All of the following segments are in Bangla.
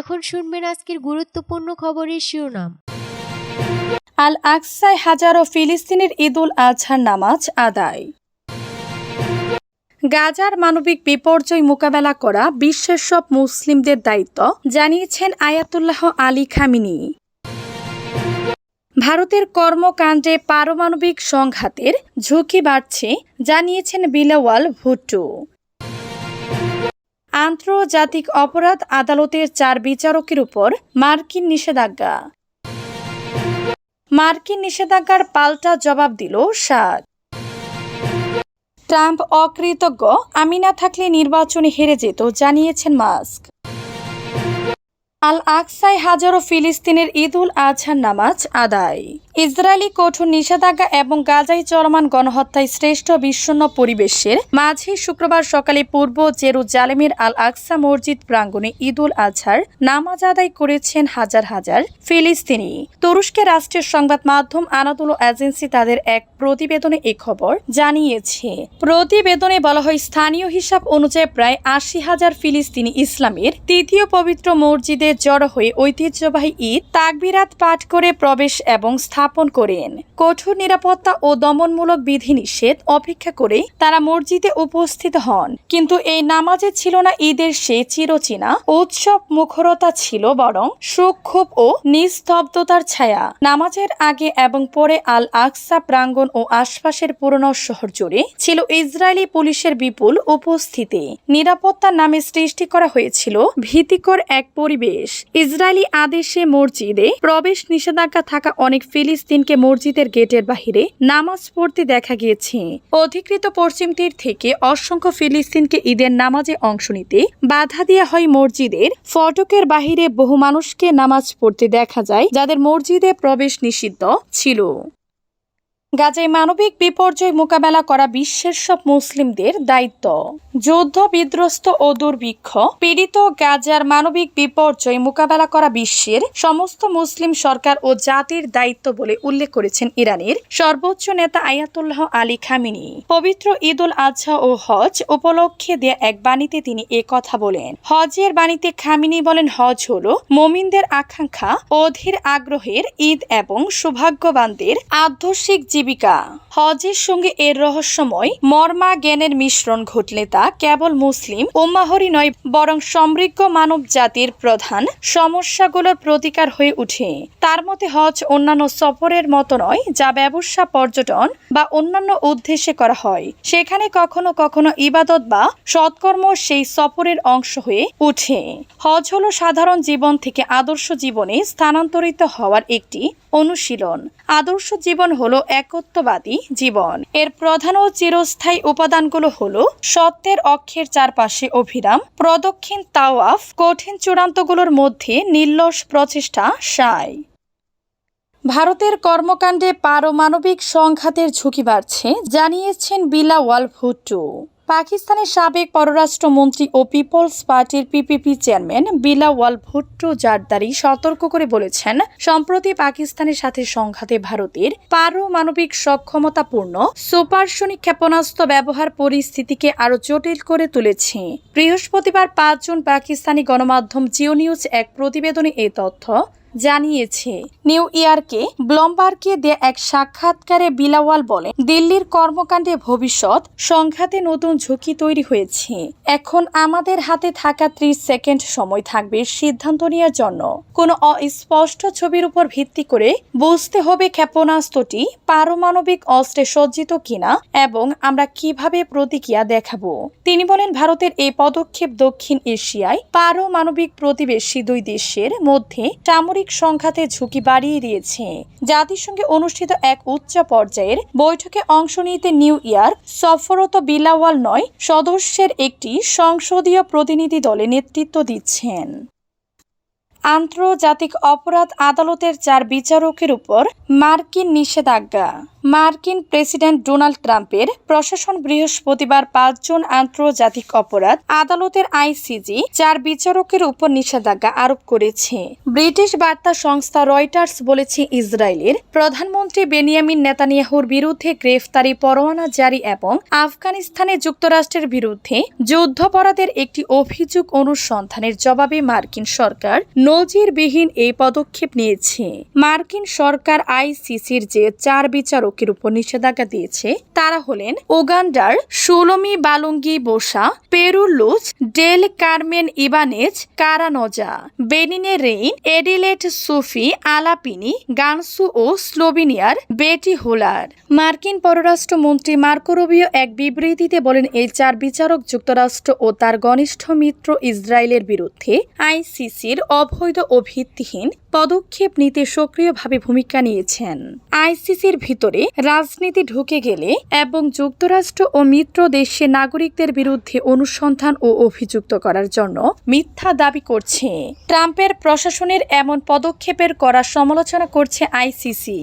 এখন শুনবেন আজকের গুরুত্বপূর্ণ খবরের শিরোনাম। আল আকসায় হাজারো ফিলিস্তিনের ঈদুল আজহার নামাজ আদায়। গাজার মানবিক বিপর্যয় মোকাবেলা করা বিশ্বের সব মুসলিমদের দায়িত্ব, জানিয়েছেন আয়াতুল্লাহ আলী খামিনি। ভারতের কর্মকাণ্ডে পারমাণবিক সংঘাতের ঝুঁকি বাড়ছে, জানিয়েছেন বিলাওয়াল ভুট্টো। আন্তর্জাতিক অপরাধ আদালতের চার বিচারকের উপর মার্কিন নিষেধাজ্ঞা। মার্কিন নিষেধাজ্ঞার পাল্টা জবাব দিল সাদ। ট্রাম্প অকৃতজ্ঞ, আমি না থাকলে নির্বাচনে হেরে যেত, জানিয়েছেন মাস্ক। আল আকসায় হাজারো ফিলিস্তিনের ঈদুল আজহার নামাজ আদায়। ইসরায়েলি কঠোর নিষেধাজ্ঞা এবং গাজায় চলমান গণহত্যায় শ্রেষ্ঠ বিষণ্ণ পরিবেশের মাঝে শুক্রবার সকালে পূর্ব জেরুজালেমের আল আকসা মসজিদ প্রাঙ্গণে ঈদুল আজহার নামাজ আদায় করেছেন হাজার হাজার ফিলিস্তিনি। তুরস্কের রাষ্ট্রের সংবাদ মাধ্যম আনাদুল এজেন্সি তাদের এক প্রতিবেদনে এ খবর জানিয়েছে। প্রতিবেদনে বলা হয়, স্থানীয় হিসাব অনুযায়ী প্রায় আশি হাজার ফিলিস্তিনি ইসলামের তৃতীয় পবিত্র মসজিদে জড়ো হয়ে ঐতিহ্যবাহী ঈদ তাকবিরাত পাঠ করে প্রবেশ এবং স্থাপন করেন। কঠোর নিরাপত্তা ও দমনমূলক বিধিনিষেধ অপেক্ষা করে তারা মসজিদে উপস্থিত হন। কিন্তু এই নামাজে ছিল না ঈদের সে চিরচেনা, উৎসব মুখরতা ছিল বরং সুখ ক্ষোভ ও নিস্তব্ধতার ছায়া। নামাজের আগে এবং পরে আল আকসা প্রাঙ্গণ ও আশপাশের পুরনো শহর জুড়ে ছিল ইসরায়েলি পুলিশের বিপুল উপস্থিতি। নিরাপত্তার নামে সৃষ্টি করা হয়েছিল ভীতিকর এক পরিবেশ। ইসরায়েলি আদেশে মসজিদে প্রবেশ নিষেধাজ্ঞা থাকা অনেক ফিলিস্তিনকে মসজিদের গেটের বাহিরে নামাজ পড়তে দেখা গিয়েছে। অধিকৃত পশ্চিম তীর থেকে অসংখ্য ফিলিস্তিনকে ঈদের নামাজে অংশ নিতে বাধা দেওয়া হয় মসজিদের। ফটকের বাহিরে বহু মানুষকে নামাজ পড়তে দেখা যায়, যাদের মসজিদে প্রবেশ নিষিদ্ধ ছিল। গাজায় মানবিক বিপর্যয় মোকাবেলা করা বিশ্বের সব মুসলিমদের দায়িত্ব। যুদ্ধ বিধ্বস্ত ও দুর্ভিক্ষ, পীড়িত গাজার মানবিক বিপর্যয় মোকাবেলা করা বিশ্বের সমস্ত মুসলিম সরকার ও জাতির দায়িত্ব বলে উল্লেখ করেছেন ইরানের সর্বোচ্চ নেতা আয়াতুল্লাহ আলী খামিনি। পবিত্র ঈদুল আজহা ও হজ উপলক্ষে দেয়া এক বাণীতে তিনি এ কথা বলেন। হজের বাণীতে খামিনি বলেন, হজ হলো মমিনদের আকাঙ্ক্ষা, অধীর আগ্রহের ঈদ এবং সৌভাগ্যবানদের আদর্শিক জীবিকা হজের সঙ্গে এর রহস্যময় মর্মা জ্ঞানের মিশ্রণ ঘটলে তা কেবল মুসলিম উম্মাহরি নয়, বরং সমৃদ্ধ মানব জাতির প্রধান সমস্যাগুলোর প্রতিকার হয়ে ওঠে। তার মতে হজ অন্যান্য সফরের মতো নয়, যা ব্যবসা, পর্যটন বা অন্যান্য উদ্দেশ্যে করা হয়। সেখানে কখনো কখনো ইবাদত বা সৎকর্ম সেই সফরের অংশ হয়ে ওঠে। হজ হলো সাধারণ জীবন থেকে আদর্শ জীবনে স্থানান্তরিত হওয়ার একটি অনুশীলন। আদর্শ জীবন হলো একত্ববাদী জীবন। এর প্রধান ও চিরস্থায়ী উপাদানগুলো হলো সত্যের অক্ষের চারপাশে অভিরাম, প্রদক্ষিণ তাওয়াফ, কঠিন চূড়ান্তগুলোর মধ্যে নির্লস প্রচেষ্টা সায় ভারতের কর্মকাণ্ডে পারমাণবিক সংঘাতের ঝুঁকি বাড়ছে, জানিয়েছেন বিলাওয়াল ভুট্টো। পাকিস্তানের সাবেক পররাষ্ট্রমন্ত্রী ও পিপলস পার্টির পিপিপি চেয়ারম্যান বিলাওয়াল ভুট্টো জারদারি সতর্ক করে বলেছেন, সম্প্রতি পাকিস্তানের সাথে সংঘাতে ভারতের পারমাণবিক সক্ষমতাপূর্ণ সুপারসনিক ক্ষেপণাস্ত্র ব্যবহার পরিস্থিতিকে আরও জটিল করে তুলেছে। বৃহস্পতিবার পাঁচজন পাকিস্তানি গণমাধ্যম জিও নিউজ এক প্রতিবেদনে এই তথ্য জানিয়েছে। নিউ ইয়র্কে ব্লমবার্গকে দেয়া এক সাক্ষাৎকারে বিলাওয়াল বলেন, দিল্লির কর্মকাণ্ডে ভবিষ্যৎ সংঘাতে নতুন ঝুঁকি তৈরি হয়েছে। এখন আমাদের হাতে থাকা ত্রিশ সেকেন্ড সময় থাকবে সিদ্ধান্ত নেওয়ার জন্য। কোনো অস্পষ্ট ছবির উপর ভিত্তি করে বুঝতে হবে ক্ষেপণাস্ত্রটি পারমাণবিক অস্ত্রে সজ্জিত কিনা এবং আমরা কীভাবে প্রতিক্রিয়া দেখাবো। তিনি বলেন, ভারতের এই পদক্ষেপ দক্ষিণ এশিয়ায় পারমাণবিক প্রতিবেশী দুই দেশের মধ্যে সামরিক সংঘাতে ঝুঁকি বাড়িয়ে দিয়েছে। জাতিসংঘে অনুষ্ঠিত এক উচ্চ পর্যায়ের বৈঠকে অংশ নিতে নিউ ইয়র্ক সফরত বিলাওয়াল নয়, সদস্যের একটি সংসদীয় প্রতিনিধি দলে নেতৃত্ব দিচ্ছেন। আন্তর্জাতিক অপরাধ আদালতের চার বিচারকের উপর মার্কিন নিষেধাজ্ঞা। মার্কিন প্রেসিডেন্ট ডোনাল্ড ট্রাম্পের প্রশাসন বৃহস্পতিবার পাঁচজন আন্তর্জাতিক অপরাধ আদালতের আইসিজি চার বিচারকের উপর নিষেধাজ্ঞা আরোপ করেছে। ব্রিটিশ বার্তা সংস্থা রয়টার্স বলেছে, ইসরায়েলের প্রধানমন্ত্রী বেনিয়ামিন নেতানিয়াহুর বিরুদ্ধে গ্রেফতারি পরোয়ানা জারি এবং আফগানিস্তানে যুক্তরাষ্ট্রের বিরুদ্ধে যুদ্ধাপরাধের একটি অভিযোগ অনুসন্ধানের জবাবে মার্কিন সরকার নজিরবিহীন এই পদক্ষেপ নিয়েছে। মার্কিন সরকার আইসিসির যে চার বিচারকের উপর নিষেধাজ্ঞা দিয়েছে, তারা হলেন ওগান্ডার সুলমি বালুঙ্গি বোসা পেরুর Luz del Carmen Ibanez, Carranza, বেনিনে Reine Adelaide Sophie, Alapini, Gansou ও স্লোভেনিয়ার বেটি হোলার। মার্কিন পররাষ্ট্রমন্ত্রী মার্কো রুবিও এক বিবৃতিতে বলেন, এই চার বিচারক যুক্তরাষ্ট্র ও তার ঘনিষ্ঠ মিত্র ইসরায়েলের বিরুদ্ধে আইসিসির অবৈধ ও ভিত্তিহীন পদক্ষেপ নিতে সক্রিয়ভাবে ভূমিকা নিয়েছেন। আইসিসির ভিতরে রাজনীতি ঢুকে গেলে এবং যুক্তরাষ্ট্র ও মিত্র দেশে নাগরিকদের বিরুদ্ধে অনুসন্ধান ও অভিযুক্ত করার জন্য মিথ্যা দাবি করছে। ট্রাম্পের প্রশাসনের এমন পদক্ষেপের করা সমালোচনা করছে আইসিসি।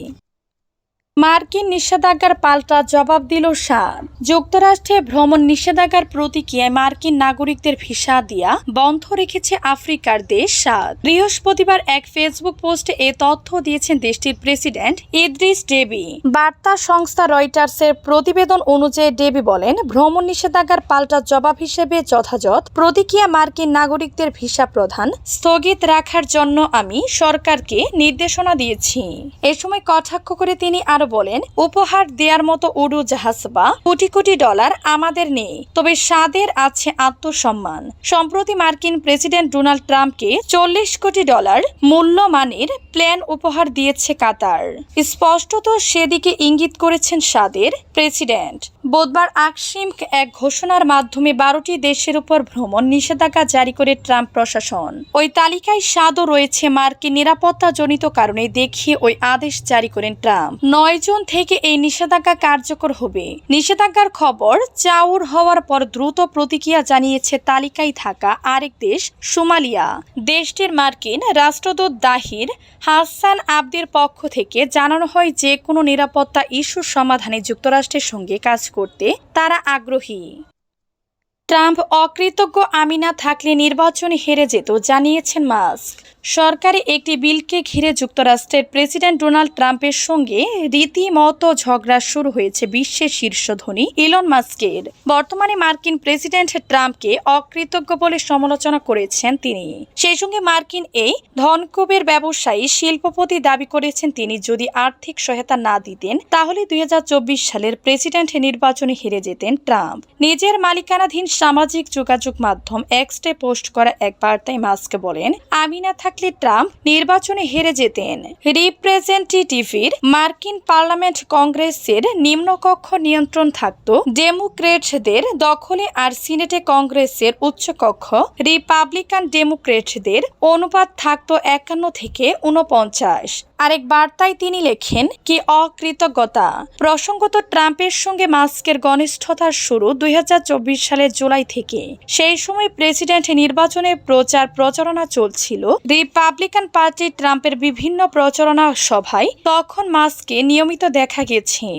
মার্কিন নিষেধাজ্ঞার পাল্টা জবাব দিল সাদ যুক্তরাষ্ট্রে ভ্রমণ নিষেধাজ্ঞার প্রতিক্রিয়ায় মার্কিন নাগরিকদের ভিসা দিয়া বন্ধ রেখেছে আফ্রিকার দেশ সাদ বৃহস্পতিবার এক ফেসবুক পোস্টে এ তথ্য দিয়েছেন দেশটির প্রেসিডেন্ট ইদ্রিস ডেবি। বার্তা সংস্থা রয়টার্সের প্রতিবেদন অনুযায়ী ডেবি বলেন, ভ্রমণ নিষেধাজ্ঞার পাল্টা জবাব হিসেবে যথাযথ প্রতিক্রিয়া মার্কিন নাগরিকদের ভিসা প্রধান স্থগিত রাখার জন্য আমি সরকারকে নির্দেশনা দিয়েছি। এ সময় কটাক্ষ করে তিনি আরও বলেন, উপহার দেওয়ার মতো উড়ু জাহাজ বা কোটি কোটি ডলার আমাদের নেই। তবে সাদের আছে আত্মসম্মান। সম্প্রতি মার্কিন প্রেসিডেন্ট ডোনাল্ড ট্রাম্পকে চল্লিশ কোটি ডলার মূল্যমানের প্ল্যান উপহার দিয়েছে কাতার। স্পষ্টত সেদিকে ইঙ্গিত করেছেন সাদের প্রেসিডেন্ট। বুধবার আকসিম এক ঘোষণার মাধ্যমে বারোটি দেশের উপর ভ্রমণ নিষেধাজ্ঞা জারি করে ট্রাম্প প্রশাসন। ওই তালিকায় স্বাদও রয়েছে মার্কিন নিরাপত্তাজনিত কারণে দেখিয়ে ওই আদেশ জারি করেন ট্রাম্প। নয় জুন থেকে এই নিষেধাজ্ঞা কার্যকর হবে। নিষেধাজ্ঞার খবর চাউর হওয়ার পর দ্রুত প্রতিক্রিয়া জানিয়েছে তালিকায় থাকা আরেক দেশ, সোমালিয়া। দেশটির মার্কিন রাষ্ট্রদূত দাহির হাসান আবদির পক্ষ থেকে জানানো হয় যে, কোনো নিরাপত্তা ইস্যুর সমাধানে যুক্তরাষ্ট্রের সঙ্গে কাজ করতে তারা আগ্রহী। ট্রাম্প অকৃতজ্ঞ আমিনা থাকলে নির্বাচনে হেরে যেত, জানিয়েছেন মাস্ক। সরকারি একটি বিলকে ঘিরে যুক্তরাষ্ট্রের প্রেসিডেন্ট ডোনাল্ড ট্রাম্পের সঙ্গে রীতিমতো ঝগড়া শুরু হয়েছে বিশ্বের শীর্ষ ধনী ইলন মাস্কের। বর্তমানে মার্কিন প্রেসিডেন্ট ট্রাম্পকে অকৃতজ্ঞ বলে সমালোচনা করেছেন তিনি। সেই সঙ্গে মার্কিন এই ধনকুবের ব্যবসায়ী শিল্পপতি দাবি করেছেন তিনি, যদি আর্থিক সহায়তা না দিতেন, তাহলে দুই হাজার চব্বিশ সালের প্রেসিডেন্ট নির্বাচনে হেরে যেতেন ট্রাম্প। নিজের মালিকানাধীন সামাজিক যোগাযোগ মাধ্যম এক্সটে পোস্ট করা এক বার্তায় মাস্ক বলেন, আমি না থাকলে ট্রাম্প নির্বাচনে হেরে যেতেন। রিপ্রেজেন্টেটিভের মার্কিন পার্লামেন্ট কংগ্রেসের নিম্নকক্ষ নিয়ন্ত্রণ থাকত। ডেমোক্রেটদের দখলে আর সিনেটে কংগ্রেসের উচ্চকক্ষ। রিপাবলিকান ডেমোক্রেটদের অনুপাত থাকত একান্ন থেকে উনপঞ্চাশ আরেক বার্তায় তিনি লেখেন কি অকৃতজ্ঞতা। প্রসঙ্গত ট্রাম্পের সঙ্গে মাস্কের ঘনিষ্ঠতার শুরু দুই হাজার চব্বিশ সালের জুলাই থেকে। সেই সময় প্রেসিডেন্ট নির্বাচনের প্রচার প্রচারণা চলছিল। রিপাবলিকান পার্টি ট্রাম্পের বিভিন্ন প্রচারণা সভায় তখন মাস্ককে নিয়মিত দেখা গেছে।